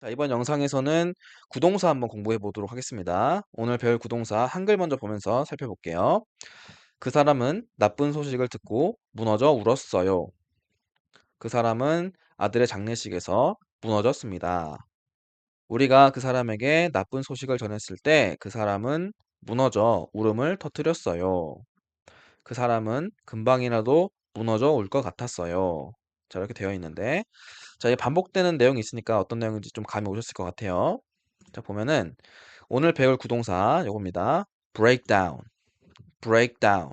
자, 이번 영상에서는 구동사 한번 공부해 보도록 하겠습니다. 오늘 배울 구동사 한글 먼저 보면서 살펴볼게요. 그 사람은 나쁜 소식을 듣고 무너져 울었어요. 그 사람은 아들의 장례식에서 무너졌습니다. 우리가 그 사람에게 나쁜 소식을 전했을 때 그 사람은 무너져 울음을 터뜨렸어요. 그 사람은 금방이라도 무너져 올것 같았어요. 자, 이렇게 되어 있는데 자, 이 반복되는 내용이 있으니까 어떤 내용인지 좀 감이 오셨을 것 같아요. 자, 보면은 오늘 배울 구동사 요겁니다. break down, break down.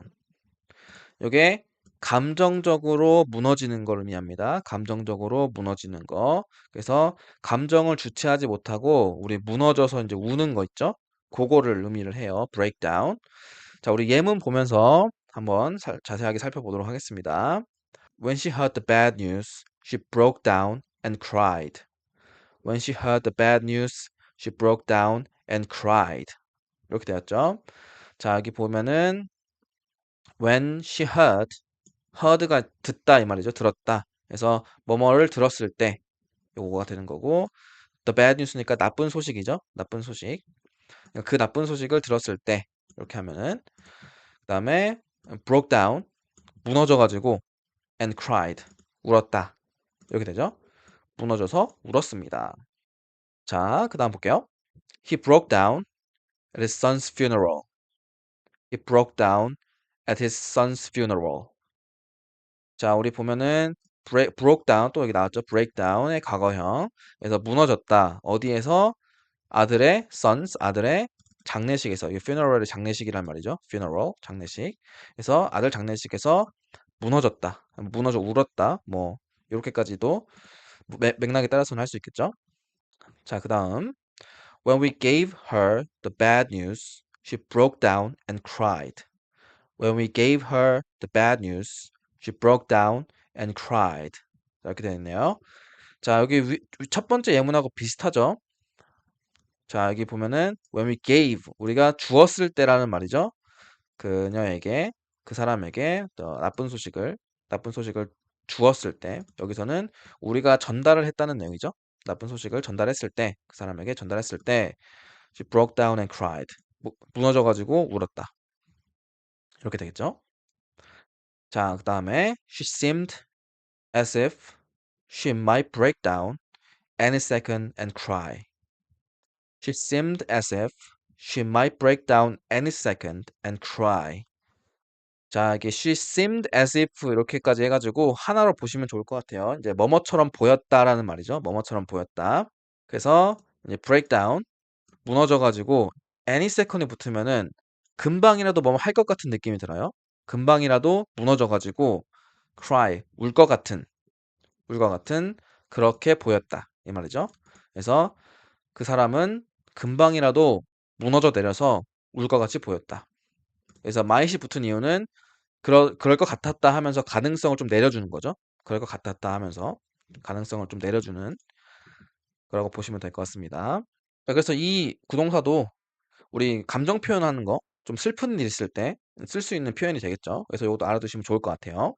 요게 감정적으로 무너지는 걸 의미합니다. 감정적으로 무너지는 거. 그래서 감정을 주체하지 못하고 우리 무너져서 이제 우는 거 있죠? 그거를 의미를 해요. break down. 자, 우리 예문 보면서 한번 살- 자세하게 살펴보도록 하겠습니다. When she heard the bad news, she broke down and cried. When she heard the bad news, she broke down and cried. 이렇게 되었죠. 자, 여기 보면은 when she heard, heard가 듣다 이 말이죠. 들었다. 그래서 뭐뭐를 들었을 때 요거가 되는 거고 the bad news니까 나쁜 소식이죠. 나쁜 소식. 그 나쁜 소식을 들었을 때 이렇게 하면은 그다음에 broke down 무너져 가지고 and cried 울었다. 이렇게 되죠. 무너져서 울었습니다. 자, 그 다음 볼게요. He broke down at his son's funeral. He broke down at his son's funeral. 자, 우리 보면은 break, broke down 또 여기 나왔죠. break down의 과거형. 그래서 무너졌다. 어디에서? 아들의 sons, 아들의 장례식에서 이 funeral이 장례식이란 말이죠. funeral, 장례식. 그래서 아들 장례식에서 무너졌다. 무너져 울었다. 뭐 이렇게까지도 맥- 맥락에 따라서는 할 수 있겠죠. 자, 그 다음 When we gave her the bad news, she broke down and cried. When we gave her the bad news, she broke down and cried. 자, 이렇게 되어 있네요. 자, 여기 위, 첫 번째 예문하고 비슷하죠? 자, 여기 보면은 when we gave 우리가 주었을 때라는 말이죠. 그녀에게 그 사람에게 또 나쁜 소식을 나쁜 소식을 주었을 때 여기서는 우리가 전달을 했다는 내용이죠. 나쁜 소식을 전달했을 때 그 사람에게 전달했을 때 she broke down and cried. 무- 무너져 가지고 울었다. 이렇게 되겠죠. 자, 그 다음에 she seemed as if she might break down any second and cry. She seemed as if she might break down any second and cry. 자, 이게 she seemed as if 이렇게까지 해가지고 하나로 보시면 좋을 것 같아요. 이제 뭐뭐처럼 보였다라는 말이죠. 뭐뭐처럼 보였다. 그래서 이제 break down 무너져가지고 any second이 붙으면은 금방이라도 뭐할것 같은 느낌이 들어요. 금방이라도 무너져가지고 cry 울 것 같은 울 것 같은 그렇게 보였다 이 말이죠. 그래서 그 사람은 금방이라도 무너져 내려서 울 것 같이 보였다. 그래서 might이 붙은 이유는 그러, 그럴 것 같았다 하면서 가능성을 좀 내려주는 거죠. 그럴 것 같았다 하면서 가능성을 좀 내려주는 거라고 보시면 될 것 같습니다. 자, 그래서 이 구동사도 우리 감정 표현하는 거, 좀 슬픈 일 있을 때 쓸 수 있는 표현이 되겠죠. 그래서 이것도 알아두시면 좋을 것 같아요.